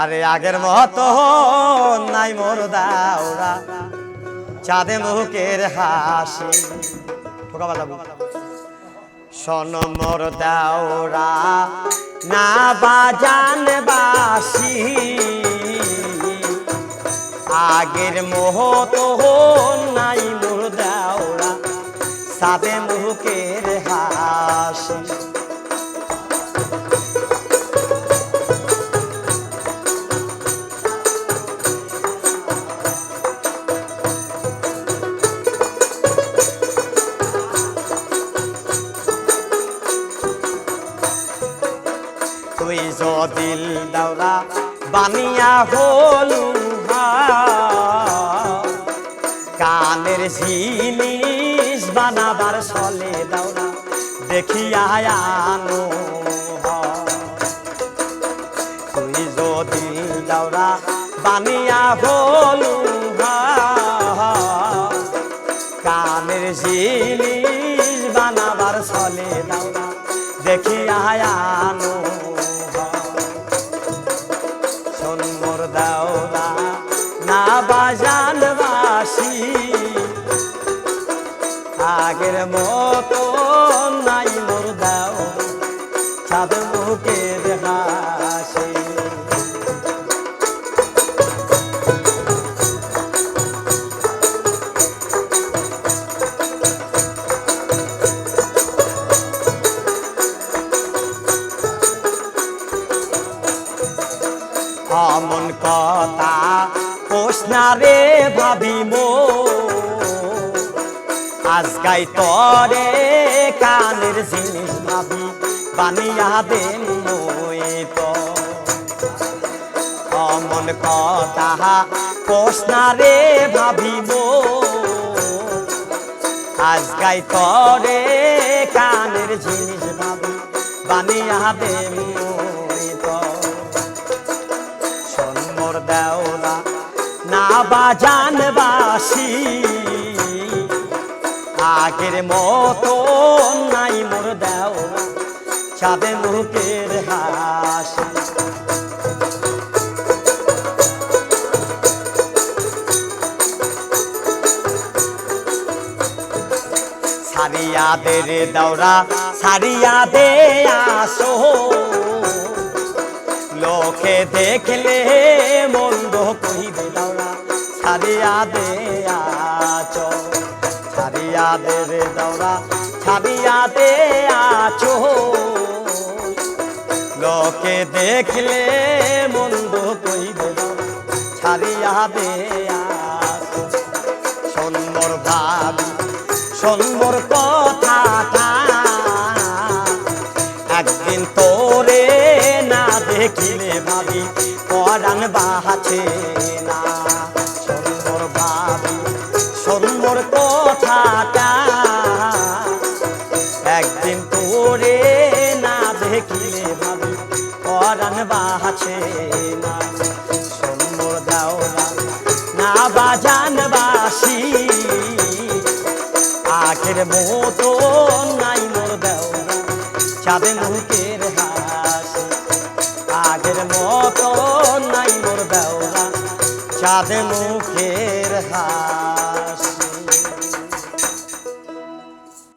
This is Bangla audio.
আরে আগের মতো নাই মোর দাওরা। চাঁদে মুখের হাসি। শোন মোর দাওরা, না বাজান বাসি। আগের মোহ তো নাই মোর দাওরা। সাদে মুখের তুই দিল দাওরা বানিয়া হলু কানের জিনিস বানাবার চলে দাওরা দেখিয়া আনো তুই দিল দাওরা বানিয়া হলু কানের জিনিস বানাবার চলে দাওরা দেখিয়া আগের মতো নাই মোর দাও। চাঁদ মুখের হাসি অমন কথা পোষনা রে ভাবিব আজ গাই তরে কানের জিনিস ভাবি, বানিয়া দেন অমন কথা পোষনা রে ভাবিব আজ গাই তরে কানের জিনিস ভাবি, বানিয়া দেন সন্মর দেওলা না বাজান বাসি। আগের মতো নাই মোর দেওলা চাঁদে মুখের হাসি। সারিয়া দে রে দাওরা সারিয়া দে আসো। লোকে দেখলে মন্দ কহিবে দাওরা ছাড়িয়া দে আচো ছাড়িয়া দে রে দাওরা ছাড়িয়া দে আচো লোকে দেখলে মন্দ কহিবে দাওরা ছাড়িয়া দে আচো সুন্দর ভাবি, সুন্দর কথাটা, একদিন তোরে না দেখিলে ভাবি, পরাণ বাহাছে না। একদিন তোরে না দেখিলে ভাবি পরাণ বাছে না। সুন্দর দাওরা না বাজান বাসি। আখের মতো নাই মোর দেওরা চাঁদে মুখের হাসি। আগের মতো নাই মোর দেওরা চাঁদে মুখের হাসি।